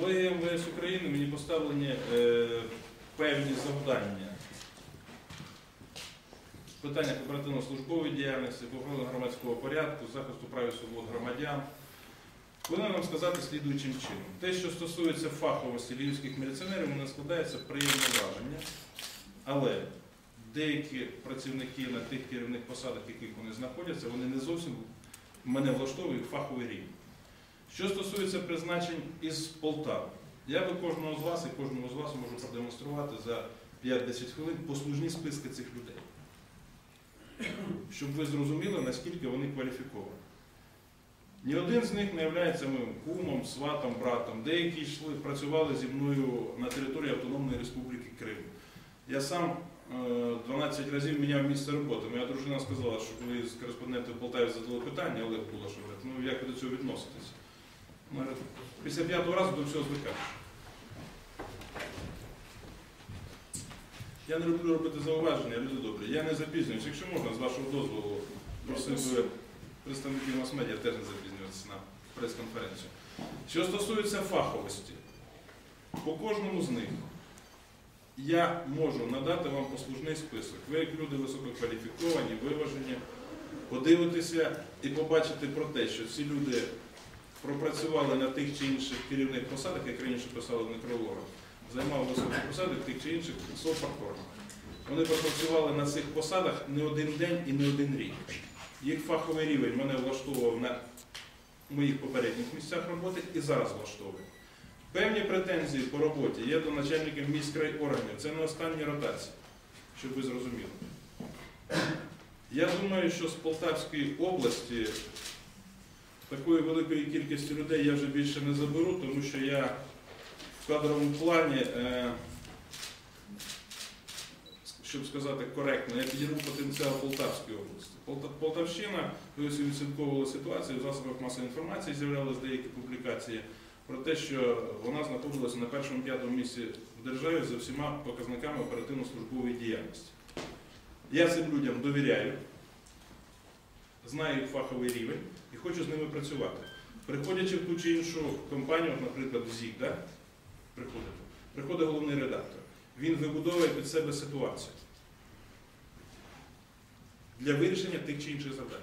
Колеги МВС України мені поставлені е, певні завдання. Питання оперативно-службової діяльності, охорони громадського порядку, захисту прав і свобод громадян. Повинен вам сказати слідуючим чином. Те, що стосується фаховості львівських міліціонерів, мене складається приємне враження. Але деякі працівники на тих керівних посадах, яких вони знаходяться, вони не зовсім мене влаштовують фаховий рівень. Що стосується призначень із Полтави, я би кожного з вас і кожному з вас можу продемонструвати за 5-10 хвилин послужні списки цих людей, щоб ви зрозуміли, наскільки вони кваліфіковані. Ні один з них не є моїм кумом, сватом, братом. Деякі йшли, працювали зі мною на території Автономної Республіки Крим. Я сам е, 12 разів міняв місце роботи. Моя дружина сказала, що коли з кореспондентів Полтаві задали питання, Олег Булаш ну як ви до цього відноситесь? Після п'ятого разу до всього звикаєш. Я не люблю робити зауваження, люди добрі. Я не запізнююсь. Якщо можна, з вашого дозволу, просив би представників мас-медіа теж не запізнюватися на прес-конференцію. Що стосується фаховості, по кожному з них я можу надати вам послужний список. Ви, як люди висококваліфіковані, виважені, подивитися і побачити про те, що ці люди пропрацювали на тих чи інших керівних посадах, як раніше писали в некрологах, займали високі посади в тих чи інших софакторах. Вони пропрацювали на цих посадах не один день і не один рік. Їх фаховий рівень мене влаштовував на моїх попередніх місцях роботи і зараз влаштовує. Певні претензії по роботі є до начальників міськрай органів. Це не останні ротації, щоб ви зрозуміли. Я думаю, що з Полтавської області такої великої кількості людей я вже більше не заберу, тому що я в кадровому плані, е, щоб сказати коректно, я підірву потенціал Полтавської області. Полтавщина, ви ось ситуацію, в засобах масової інформації з'являлися деякі публікації про те, що вона знаходилася на першому п'ятому місці в державі за всіма показниками оперативно-службової діяльності. Я цим людям довіряю, знаю фаховий рівень і хочу з ними працювати. Приходячи в ту чи іншу компанію, наприклад, в ЗІК, да? приходите, приходить головний редактор. Він вибудовує під себе ситуацію для вирішення тих чи інших завдань.